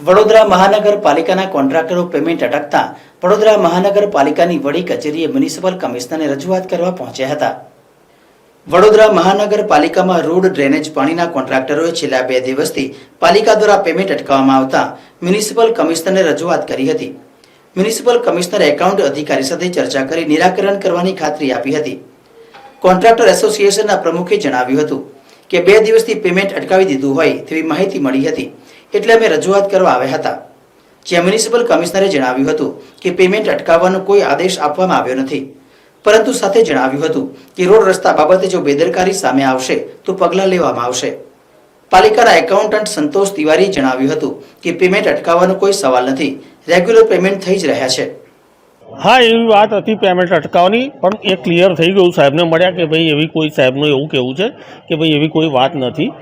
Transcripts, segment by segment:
વડોદરા મહાનગરપાલિકાના કોન્ટ્રાક્ટરો પેમેન્ટ અટકતા વડોદરા મહાનગરપાલિકાની વડી કચેરીએ મ્યુનિસિપલ કમિશનરને રજૂઆત કરવા પહોંચ્યા હતા. વડોદરા મહાનગરપાલિકામાં રોડ ડ્રેનેજ પાણીના કોન્ટ્રાક્ટરોએ છેલ્લા બે દિવસથી પાલિકા દ્વારા પેમેન્ટ અટકાવવામાં આવતા મ્યુનિસિપલ કમિશનરને રજૂઆત કરી હતી. મ્યુનિસિપલ કમિશનર એકાઉન્ટ અધિકારી સાથે ચર્ચા કરી નિરાકરણ કરવાની ખાતરી આપી હતી. કોન્ટ્રાક્ટર એસોસિએશનના પ્રમુખે જણાવ્યું હતું કે બે દિવસથી પેમેન્ટ અટકાવી દીધું હોય તેવી માહિતી મળી હતી એટલે અમે રજૂઆત કરવા આવ્યા હતા. જ્યાં મ્યુનિસિપલ કમિશનરે જણાવ્યું હતું કે પેમેન્ટ અટકાવવાનો કોઈ આદેશ આપવામાં આવ્યો નથી. પરંતુ સાથે જણાવ્યું હતું કે રોડ રસ્તા બાબતે જો બેદરકારી સામે આવશે તો પગલાં લેવામાં આવશે. પાલિકાના એકાઉન્ટન્ટ સંતોષ તિવારીએ જણાવ્યું હતું કે પેમેન્ટ અટકાવવાનો કોઈ સવાલ નથી. રેગ્યુલર પેમેન્ટ થઈ જ રહ્યા છે. હા, એવી વાત હતી પેમેન્ટ અટકાવવાની, પણ એ ક્લિયર થઈ ગયું. સાહેબને મળ્યા કે ભાઈ એવી કોઈ સાહેબનું એવું કહેવું છે કે ભાઈ એવી કોઈ વાત નથી.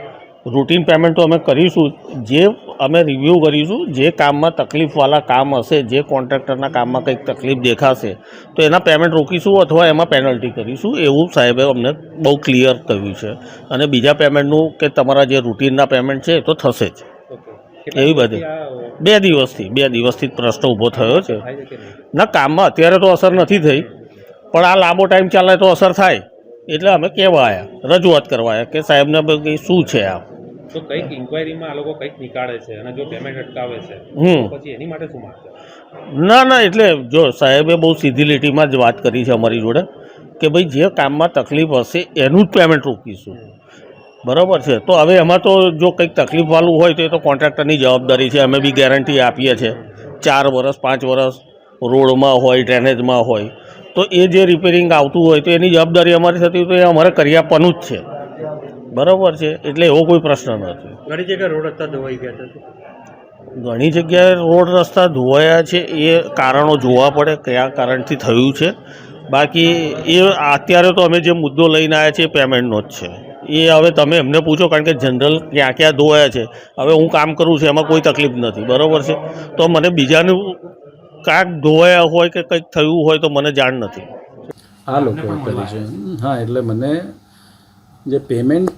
રૂટીન પેમેન્ટ તો અમે કરીશું. જે અમે રિવ્યૂ કરીશું, જે કામમાં તકલીફવાળા કામ હશે, જે કોન્ટ્રાક્ટરના કામમાં કંઈક તકલીફ દેખાશે, તો એના પેમેન્ટ રોકીશું અથવા એમાં પેનલ્ટી કરીશું. એવું સાહેબે અમને બહુ ક્લિયર કહ્યું છે. અને બીજા પેમેન્ટનું કે તમારા જે રૂટીનના પેમેન્ટ છે એ તો થશે જ. એવી બધી બે દિવસથી બે દિવસથી પ્રશ્ન ઊભો થયો છે. ના કામમાં અત્યારે તો અસર નથી થઈ પણ આ લાંબો ટાઈમ ચાલે તો અસર થાય. એટલે અમે કહેવા આવ્યા રજૂઆત કરવા આવ્યા કે સાહેબને કંઈ શું છે આ? તો કંઈક ઇન્ક્વાયરીમાં આ લોકો કંઈક નીકાળે છે અને જો પેમેન્ટ અટકાવે છે હમ. પછી એની માટે શું માગશે? ના ના એટલે જો સાહેબે બહુ સીધી લીટીમાં જ વાત કરી છે અમારી જોડે કે ભાઈ જે કામમાં તકલીફ હશે એનું જ પેમેન્ટ રોકીશું. બરાબર છે. તો હવે એમાં તો જો કંઈક તકલીફવાળું હોય તો એ તો કોન્ટ્રાક્ટરની જવાબદારી છે. અમે બી ગેરંટી આપીએ છીએ. ચાર વર્ષ પાંચ વર્ષ રોડમાં હોય ડ્રેનેજમાં હોય. તો એ જે રિપેરિંગ આવતું હોય તો એની જવાબદારી અમારી થતી હોય તો એ અમારે કરી આપવાનું જ છે. બરાબર છે. એટલે એવો કોઈ પ્રશ્ન નથી ઘણી જગ્યાએ રોડ રસ્તા ધોવાઈ ગયા છે ઘણી જગ્યાએ રોડ રસ્તા ધોવાયા છે. એ કારણો જોવા પડે કયા કારણથી થયું છે. બાકી એ અત્યારે તો અમે જે મુદ્દો લઈને આવ્યા છીએ એ પેમેન્ટનો જ છે. એ હવે તમે એમને પૂછો કારણ કે જનરલ ક્યાં ક્યાં ધોવાયા છે. હવે હું કામ કરું છું એમાં કોઈ તકલીફ નથી બરાબર છે? તો મને બીજાનું કાંઈક ધોવાયા હોય કે કંઈક થયું હોય તો મને જાણ નથી. આ લોકો કરી છે. હા એટલે મને જે પેમેન્ટ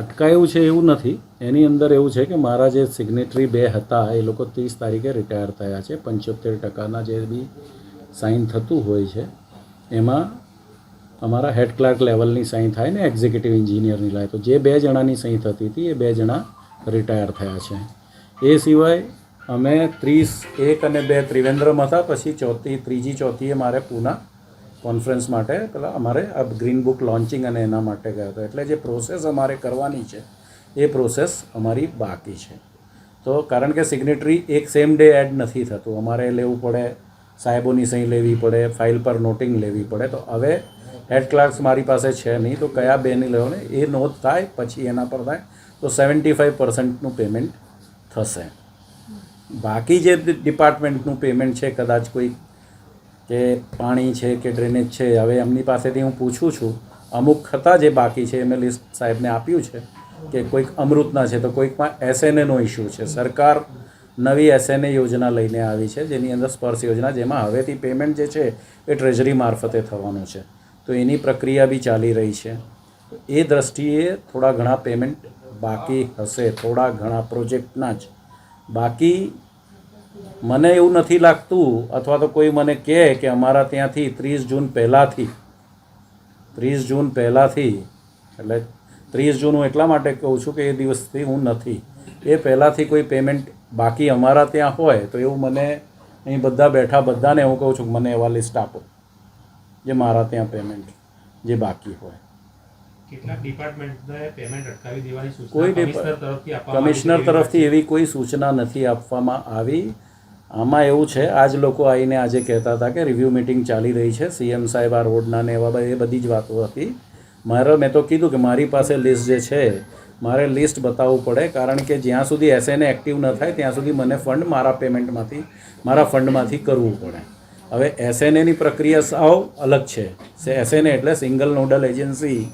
અટકાયું છે એવું નથી એની અંદર એવું છે કે મારા જે સિગ્નેટરી બે હતા એ લોકો ત્રીસ તારીખે રિટાયર થયા છે. પંચોતેર ટકાના જે બી સાઇન થતું હોય છે એમાં અમારા હેડ ક્લાર્ક લેવલની સહી થાય ને એક્ઝિક્યુટિવ એન્જિનિયરની લાય, તો જે બે જણાની સહી થતી હતી, એ બે જણા રિટાયર થયા છે. એ સિવાય અમે ત્રીસ એક અને બે ત્રિવેન્દ્રમ હતા, પછી ચોથી, ત્રીજી, ચોથીએ મારે પૂના કોન્ફરન્સ માટે, પેલા અમારે આ ગ્રીન બુક લોન્ચિંગ અને એના માટે ગયો હતો. એટલે જે પ્રોસેસ અમારે કરવાની છે, એ પ્રોસેસ અમારી બાકી છે. તો કારણ કે સિગ્નેટરી એક સેમ ડે એડ નથી થતું. અમારે લેવું પડે, સાહેબોની સહી લેવી પડે, ફાઇલ પર નોટિંગ લેવી પડે. તો હવે હેડ ક્લાર્ક્સ મારી પાસે છે નહીં, તો કયા બેની લેવો ને, એ નોંધ થાય, પછી એના પર થાય, તો સેવન્ટી ફાઇવ પર્સન્ટનું પેમેન્ટ થશે. બાકી જે ડિપાર્ટમેન્ટનું પેમેન્ટ છે, કદાચ કોઈ કે પાણી છે કે ડ્રેનેજ છે, હવે એમની પાસેથી હું પૂછું છું, અમુક હતા જે બાકી છે મેં લિસ્ટ સાહેબને આપ્યું છે, કે કોઈક અમૃતના છે, તો કોઈકમાં એસએનએનો ઇસ્યુ છે. સરકાર નવી એસએનએ યોજના લઈને આવી છે, જેની અંદર સ્પર્શ યોજના, જેમાં હવેથી પેમેન્ટ જે છે, એ ટ્રેઝરી મારફતે થવાનું છે. તો એની પ્રક્રિયા બી ચાલી રહી છે. એ દ્રષ્ટિએ થોડા ઘણા પેમેન્ટ બાકી હશે, થોડા ઘણા પ્રોજેક્ટના જ. બાકી મને એવું નથી લાગતું, અથવા તો કોઈ મને કહે કે અમારા ત્યાંથી ત્રીસ જૂન પહેલાંથી, ત્રીસ જૂન પહેલાંથી, એટલે ત્રીસ જૂન હું એટલા માટે કહું છું કે એ દિવસથી હું નથી. એ પહેલાંથી કોઈ પેમેન્ટ બાકી અમારા ત્યાં હોય, તો એવું મને અહીં બધા બેઠા બધાને હું કહું છું મને એવા લિસ્ટ આપો. જે મારા ત્યાં પેમેન્ટ જે બાકી હોય. કેટલાક ડિપાર્ટમેન્ટને પેમેન્ટ અટકાવી દેવાની સૂચના કોઈ કમિશનર તરફથી એવી કોઈ સૂચના નથી આપવામાં આવી. આમાં એવું છે આજ લોકો આવીને આજે કહેતા હતા કે રિવ્યૂ મિટિંગ ચાલી રહી છે. સીએમ સાહેબ આ રોડના ને એવા એ બધી જ વાતો હતી. મારે મેં તો કીધું કે મારી પાસે લિસ્ટ જે છે મારે લિસ્ટ બતાવવું પડે કારણ કે જ્યાં સુધી એસએનએ એક્ટિવ ન થાય ત્યાં સુધી મને ફંડ મારા પેમેન્ટમાંથી મારા ફંડમાંથી કરવું પડે. હવે એસએનએની પ્રક્રિયા સાવ અલગ છે. એસએનએ એટલે સિંગલ નોડલ એજન્સી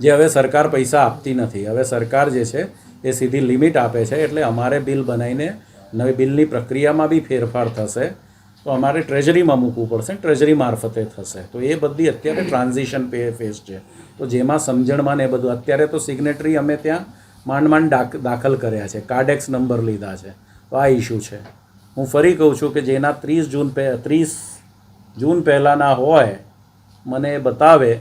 જે હવે સરકાર પૈસા આપતી નથી. હવે સરકાર જે છે, એ સીધી લિમિટ આપે છે, એટલે અમારે બિલ બનાવીને નવી બિલની પ્રક્રિયામાં બી ફેરફાર થશે. તો અમારે ટ્રેઝરીમાં મૂકવું પડશે, ટ્રેઝરી મારફતે થશે. તો એ બધી અત્યારે ટ્રાન્ઝિશન પે, ફેઝ છે. તો જેમાં સમજણમાં ને એ બધું, અત્યારે તો સિગ્નેટરી અમે ત્યાં માંડ માંડ દાખલ કર્યા છે. કાર્ડેક્સ નંબર લીધા છે. તો આ ઇસ્યુ છે. હું ફરી કહું છું કે જેના ત્રીસ જૂન પહે ત્રીસ જૂન પહેલાંના હોય મને એ બતાવે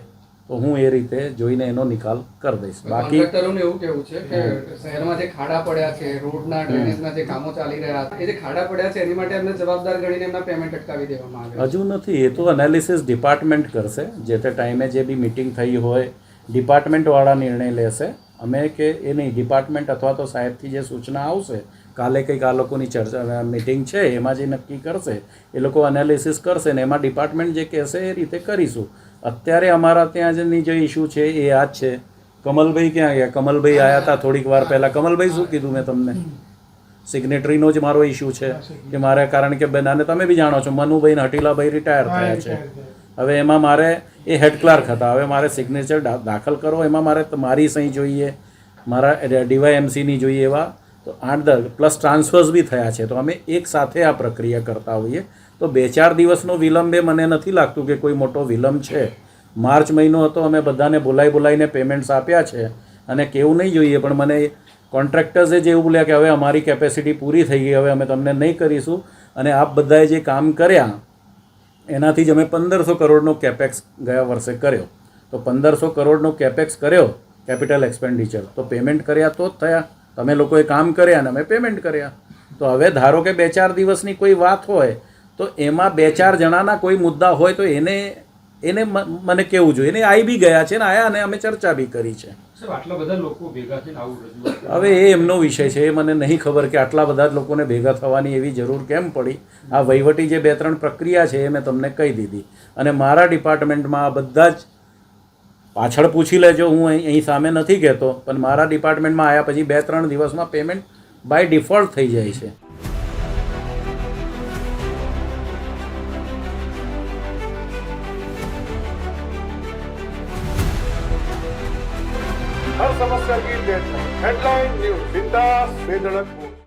તો હું એ રીતે જોઈને એનો નિકાલ કરી દઈશ. બાકી એવું કેવું છે કે શહેરમાં જે ખાડા પડ્યા છે રોડના ડ્રેનેજના જે કામો ચાલી રહ્યા છે એ જે ખાડા પડ્યા છે એની માટે એમને જવાબદાર ગણીને એમના પેમેન્ટ અટકાવી દેવામાં આવે હજુ નથી. એ તો એનાલિસિસ ડિપાર્ટમેન્ટ કરશે. જે તે ટાઈમે જે બી મિટિંગ થઈ હોય ડિપાર્ટમેન્ટવાળા નિર્ણય લેશે. અમે કે એ નહીં ડિપાર્ટમેન્ટ અથવા તો સાહેબથી જે સૂચના આવશે કાલે કંઈક આ લોકોની ચર્ચા મિટિંગ છે એમાં જે નક્કી કરશે એ લોકો એનાલિસિસ કરશે ને એમાં ડિપાર્ટમેન્ટ જે કહેશે એ રીતે કરીશું. અત્યારે અમારા ત્યાં જેની જે ઇસ્યુ છે એ આ જ છે. કમલભાઈ ક્યાં ગયા? કમલભાઈ આવ્યા હતા થોડીક વાર પહેલાં. કમલભાઈ શું કીધું મેં તમને? સિગ્નેટરીનો જ મારો ઇસ્યુ છે કે મારે કારણ કે બેન અને તમે બી જાણો છો મનુભાઈ ને હટીલાભાઈ રિટાયર થયા છે. હવે એમાં મારે એ હેડ ક્લાર્ક હતા. હવે મારે સિગ્નેચર દાખલ કરો. એમાં મારે મારી સહી જોઈએ મારા ડીવાયએમસીની જોઈએ એવા તો આઠ દસ પ્લસ ટ્રાન્સફર્સ બી થયા છે. તો અમે એક સાથે આ પ્રક્રિયા કરતા હોઈએ. તો બે ચાર દિવસનો વિલંબ એ મને નથી લાગતું કે કોઈ મોટો વિલંબ છે. માર્ચ મહિનો હતો, અમે બધાને બોલાઈ બોલાઈને પેમેન્ટ્સ આપ્યા છે અને કેવું નહીં જોઈએ, પણ મને કોન્ટ્રાક્ટર્સે જે એવું બોલ્યા કે હવે અમારી કેપેસિટી પૂરી થઈ ગઈ, હવે અમે તમને નહીં કરીશું. અને આપ બધાએ જે કામ કર્યા, એનાથી જ અમે પંદરસો કરોડનો કેપેક્સ ગયા વર્ષે કર્યો. તો પંદરસો કરોડનો કેપેક્સ કર્યો, કેપિટલ એક્સપેન્ડિચર. તો પેમેન્ટ કર્યા તો જ થયા. તમે લોકોએ કામ કર્યા અને અમે પેમેન્ટ કર્યા. તો હવે ધારો કે બે ચાર દિવસની કોઈ વાત હોય તો એમાં બે ચાર જણાના કોઈ મુદ્દા હોય તો એને એને મને કેવું જોઈએ? એને આવી બી ગયા છે ને આયા અને અમે ચર્ચા બી કરી છે. હવે એ એમનો વિષય છે એ મને નહીં ખબર કે આટલા બધા જ લોકોને ભેગા થવાની એવી જરૂર કેમ પડી. આ વહીવટી જે બે ત્રણ પ્રક્રિયા છે એ મેં તમને કહી દીધી. અને મારા ડિપાર્ટમેન્ટમાં આ બધા જ પાછળ પૂછી લેજો, હું અહીં સામે નથી કહેતો, પણ મારા ડિપાર્ટમેન્ટમાં આવ્યા પછી બે ત્રણ દિવસમાં પેમેન્ટ બાય ડિફોલ્ટ થઈ જાય છે. હેડલાઇન ન્યૂઝ, બિંદાસ, બેધડક.